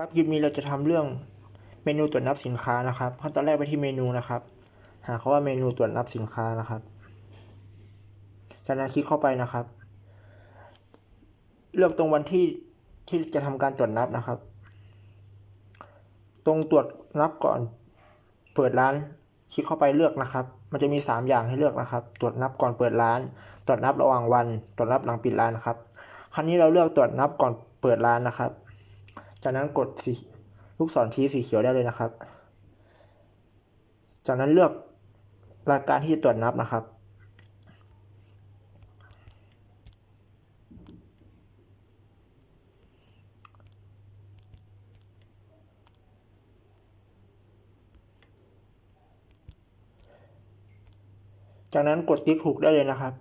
ครับคลิปนี้เราจะทำเรื่องเมนูตรวจนับสินค้านะครับ ขั้นตอนแรกไปที่เมนูนะครับ หาคาว่าเมนูตรวจนับสินค้านะครับจากนั้นคลิกเข้าไปนะครับ เลือกตรงวันที่ที่จะทำการตรวจนับนะครับ ตรงตรวจนับก่อนเปิดร้านคลิกเข้าไปเลือกนะครับ มันจะมี 3 อย่างให้เลือกนะครับ ตรวจนับก่อนเปิดร้าน ตรวจนับระหว่างวัน ตรวจนับหลังปิดร้านครับ ครั้นี้เราเลือกตรวจนับก่อนเปิดร้านนะครับ จากนั้นกดลูกศรชี้สีเขียวได้เลยนะครับ จากนั้นเลือกรายการที่จะตรวจนับนะครับ จากนั้นกดติ๊กถูกได้เลยนะครับ